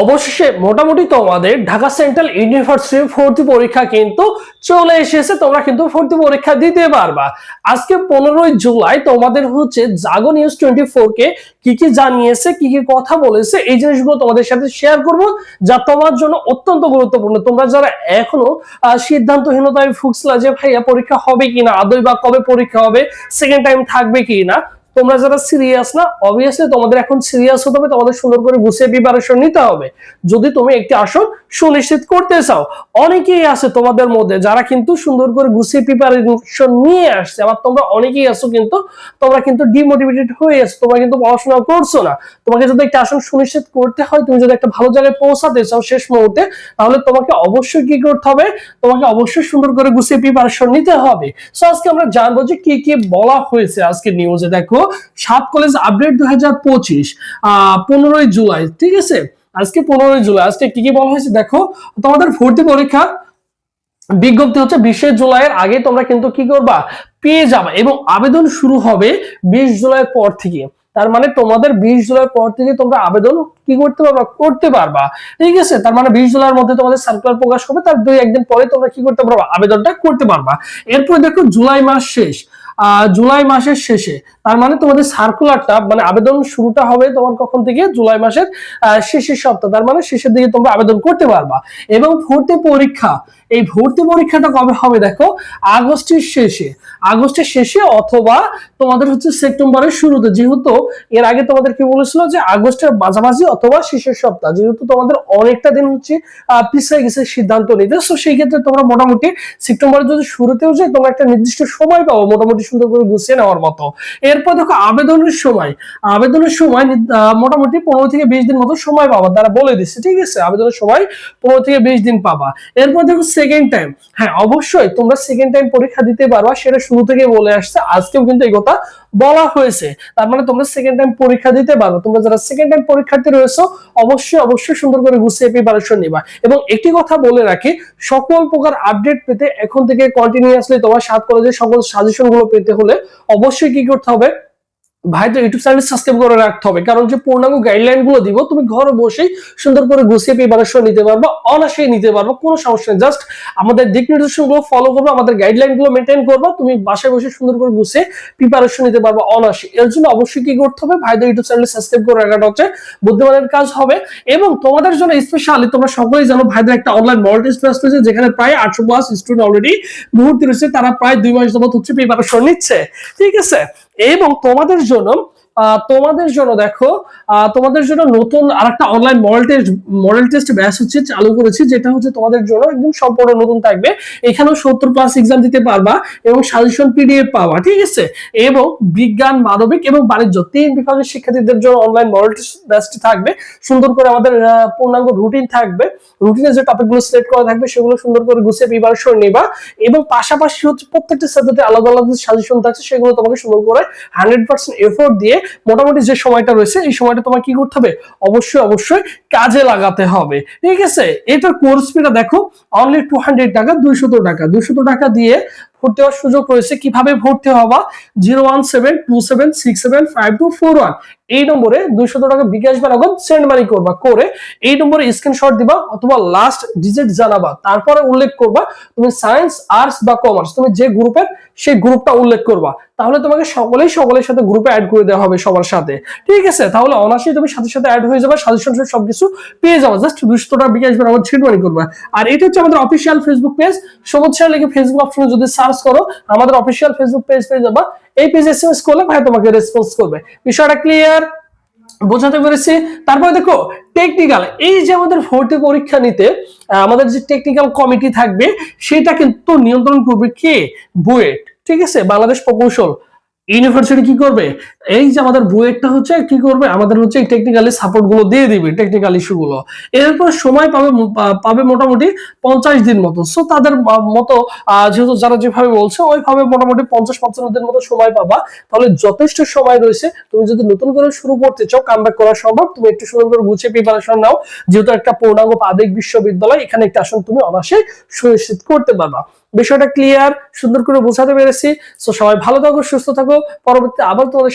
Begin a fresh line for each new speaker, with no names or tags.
অবশেষে মোটামুটি তোমাদের ঢাকা সেন্ট্রাল ইউনিভার্সিটি ভর্তি পরীক্ষা কিন্তু চলে এসেছে। তোমরা কিন্তু ভর্তি পরীক্ষা দিতে পারবা। আজকে পনেরোই জুলাই, তোমাদের হচ্ছে জাগো নিউজ টোয়েন্টি কে কি কি জানিয়েছে, কি কি কথা বলেছে, এই জিনিসগুলো তোমাদের সাথে শেয়ার করব, যা তোমার জন্য অত্যন্ত গুরুত্বপূর্ণ। তোমরা যারা এখনও সিদ্ধান্তহীনতায় ভুগছিলা যে ভাইয়া পরীক্ষা হবে কিনা, আদৌ বা কবে পরীক্ষা হবে সেকেন্ড টাইম থাকবে কিনা তোমরা যারা সিরিয়াস না অবভিয়াসলি তোমাদের এখন সিরিয়াস হতে হবে, তোমাদের সুন্দর করে গুছিয়ে প্রিপারেশন নিতে হবে। যদি তুমি একটি আসন সুনিশ্চিত করতে চাও, অনেকেই আছে তোমাদের মধ্যে যারা কিন্তু সুন্দর করে গুছিয়ে প্রিপারেশন নিয়ে আসছে। আবার তোমরা অনেকেই আছো কিন্তু, তোমরা কিন্তু ডিমোটিভেটেড হয়ে আছো, তোমরা কিন্তু পড়াশোনা করছ না। তোমাকে যদি একটা আসন সুনিশ্চিত করতে হয়, তুমি যদি একটা ভালো জায়গায় পৌঁছাতে চাও শেষ মুহূর্তে, তাহলে তোমাকে অবশ্যই কি করতে হবে? তোমাকে অবশ্যই সুন্দর করে গুছিয়ে প্রিপারেশন নিতে হবে। সো আজকে আমরা জানব যে কি কি বলা হয়েছে আজকে নিউজে দেখো। সাত কলেজ আপডেট দুই হাজার পঁচিশ পনেরোই জুলাই, ঠিক আছে? আজকে পনেরোই জুলাই, আজকে কি কি বলা হয়েছে দেখো? তোমাদের ভর্তি পরীক্ষা বিজ্ঞপ্তি হচ্ছে বিশে জুলাইয়ের আগে তোমরা কিন্তু কি করবা? পেয়ে যাবা এবং আবেদন শুরু হবে বিশ জুলাইয়ের পর থেকে। তার মানে তোমাদের বিশ জুলাইয়ের পর থেকে তোমরা আবেদন কি করতে পারবা? করতে পারবা। ঠিক আছে? তার মানে বিশ জুলাইয়ের মধ্যে তোমাদের সার্কুলার প্রকাশ হবে, তার দুই একদিন পরে তোমরা কি করতে পারবা? আবেদনটা করতে পারবা। এরপর দেখো জুলাই মাস শেষ। জুলাই মাসের শেষে। তার মানে তোমাদের সার্কুলারটা মানে আবেদন শুরুটা হবে তোমার কখন থেকে? জুলাই মাসের শেষের সপ্তাহ। তার মানে শেষের দিকে তোমরা আবেদন করতে পারবা। এবং ভর্তি পরীক্ষা, এই ভর্তি পরীক্ষাটা কবে হবে দেখো? আগস্টের শেষে। আগস্টের শেষে অথবা তোমাদের হচ্ছে সেপ্টেম্বরের শুরুতে। যেহেতু এর আগে তোমাদের কি বলেছিল যে আগস্টের মাঝামাঝি অথবা শেষের সপ্তাহ। যেহেতু তোমাদের অনেকটা দিন হচ্ছে পিছিয়ে গেছে সিদ্ধান্ত নিতে। তো সেই ক্ষেত্রে তোমরা মোটামুটি সেপ্টেম্বরের যদি শুরুতেও যে তোমরা একটা নির্দিষ্ট সময় পাবো, মোটামুটি সুন্দর করে গুছিয়ে নেওয়ার মতো। এরপর দেখো আবেদনের সময়। আবেদনের সময় মোটামুটি পনেরো থেকে বিশ দিন মতো সময় পাবা, তারা বলে দিচ্ছে ঠিক আছে? আবেদনের সময় পনেরো থেকে বিশ দিন পাবা। এরপর দেখো সেকেন্ড টাইম হ্যাঁ অবশ্যই তোমরা সেকেন্ড টাইম পরীক্ষা দিতে পারবা, সেটা শুরু থেকে বলে আসছে। আজকেও কিন্তু এই কথা বলা হয়েছে, তার মানে তোমরা সেকেন্ড টাইম পরীক্ষা দিতে পারো। তোমরা যারা সেকেন্ড টাইম পরীক্ষার্থী রয়েছে, অবশ্যই অবশ্যই সুন্দর করে গুছিয়ে প্রিপারেশন নিবা। এবং একটি কথা বলে রাখি, সকল প্রকার আপডেট পেতে এখন থেকে কন্টিনিউয়াসলি তোমার সাত কলেজের সকল সাজেশনগুলো পেতে হলে অবশ্যই কি করতে হবে ভাই তো ইউটিউব চ্যানেল সাবস্ক্রাইব করে রাখতে হবে, কারণ যে পূর্ণাঙ্গ গাইডলাইনগুলো দিব, তুমি ঘরে বসেই সুন্দর করে গুছিয়ে প্রিপারেশন নিতে পারবা অনাসেই নিতে পারবা, কোনো সমস্যা নেই জাস্ট আমাদের দিক নির্দেশনগুলো ফলো করবে, আমাদের গাইডলাইনগুলো মেনটেন করবা, তুমি বাসায় বসে সুন্দর করে গুছিয়ে প্রিপারেশন নিতে পারবা অনাসে এর জন্য অবশ্যই কি করতে হবে? ভাইদের ইউটিউব চ্যানেল সাবস্ক্রাইব করে রাখাটা হচ্ছে বুদ্ধিমানের কাজ হবে, এবং তোমাদের জন্য স্পেশালি তোমরা সকলেই জানো ভাইদের একটা অনলাইন মডেল টেস্ট ক্লাস রয়েছে, যেখানে প্রায় আটশো প্লাস স্টুডেন্ট অলরেডি ভর্তি রয়েছে, তারা প্রায় দুই মাস যাবত হচ্ছে প্রিপারেশন নিচ্ছে, ঠিক আছে? এবং তোমাদের জন্য তোমাদের জন্য দেখো তোমাদের জন্য নতুন আরেকটা online model test model test batch হচ্ছে চালু করেছি, যেটা হচ্ছে তোমাদের জন্য একদম সম্পূর্ণ নতুন থাকবে। এখানেও সত্তর প্লাস এক্সাম দিতে পারবা এবং সাজেশন পিডিএফ পাওয়া ঠিক আছে? এবং বিজ্ঞান, মানবিক এবং বাণিজ্য, তিন বিভাগের শিক্ষার্থীদের জন্য অনলাইন মডেল টেস্ট ব্যাচটি থাকবে। সুন্দর করে আমাদের পূর্ণাঙ্গ রুটিন থাকবে। রুটিনে যে টপিকগুলো সিলেক্ট করা থাকবে, সেগুলো সুন্দর করে গুছিয়ে প্রিপারেশন নেবা। এবং পাশাপাশি হচ্ছে প্রত্যেকটা সাবজেক্টে আলাদা আলাদা সাজেশন থাকছে, সেগুলো তোমাকে সুন্দর করে হান্ড্রেড পার্সেন্ট এফোর্ট দিয়ে মোটামুটি যে সময়টা রয়েছে, এই সময়টা তোমার কি করতে হবে? অবশ্যই অবশ্যই কাজে লাগাতে হবে। ঠিক আছে? এটার কোর্স ফিটা দেখো অনলি টু হান্ড্রেড টাকা, দুইশত টাকা। দুইশত টাকা দিয়ে ভর্তি হওয়ার সুযোগ রয়েছে। কীভাবে ভর্তি হবা? Zero one seven two seven six seven five two four one. এই নম্বরে দুইশত টাকা বিকাশ বা নগদ সেন্ড মানি করবা। করে এই নম্বরে স্ক্রিনশট দিবা অথবা লাস্ট ডিজিট জানাবা। তারপরে উল্লেখ করবা তুমি সায়েন্স আর্টস বা কমার্স তুমি যে গ্রুপের সেই গ্রুপটা উল্লেখ করবা। তাহলে তোমাকে সকলেই সকলের সাথে গ্রুপে অ্যাড করে দেওয়া হবে সবার সাথে। ঠিক আছে? তাহলে অনায়াসেই তুমি সাথে সাথে অ্যাড হয়ে যাবে সাজেশন সবকিছু পেয়ে যাবে। জাস্ট দুশো টাকা বিকাশ বা নগদ সেন্ড মানি করবা। আর এটা হচ্ছে আমাদের অফিসিয়াল ফেসবুক পেজ সবুজ লিখে ফেসবুক অপশনে যদি সার্চ করো, আমাদের অফিসিয়াল ফেসবুক পেজ পেয়ে যাবা। এই পেজ এসএমএস করলে ভাই তোমাকে রেসপন্স করবে। বিষয়টা ক্লিয়ার বোঝাতে পেরেছি? তারপরে দেখো টেকনিক্যাল এই যে আমাদের ভর্তি পরীক্ষা নিতে আমাদের যে টেকনিক্যাল কমিটি থাকবে, সেটা কিন্তু নিয়ন্ত্রণ করবে কে? বুয়েট, ঠিক আছে? বাংলাদেশ প্রকৌশল। ইউনিভার্সিটি কি করবে? এই যে আমাদের বুয়েটটা হচ্ছে কি করবে? আমাদের হচ্ছে এই টেকনিক্যালি সাপোর্টগুলো দিয়ে দিবে টেকনিক্যাল ইস্যু গুলো। এরপর সময় পাবে পাবে মোটামুটি পঞ্চাশ দিন মতো। সো তাদের মতো যেহেতু যারা যেভাবে বলছে, ওইভাবে মোটামুটি পঞ্চাশ পঞ্চান্ন দিন মতো সময় পাবা। তাহলে যথেষ্ট সময় রয়েছে। তুমি যদি নতুন করে শুরু করতে চাও কামব্যাক করা সম্ভব। তুমি একটু সুন্দর করে গুছিয়ে প্রিপারেশন নাও। যেহেতু একটা পূর্ণাঙ্গ পাবলিক বিশ্ববিদ্যালয়, এখানে একটা আসন তুমি অনায়াসে সুনিশ্চিত করতে পারবা। বিষয়টা ক্লিয়ার সুন্দর করে বোঝাতে পেরেছি। তো সবাই ভালো থাকো, সুস্থ থাকো। পরবর্তী আবার তোমাদের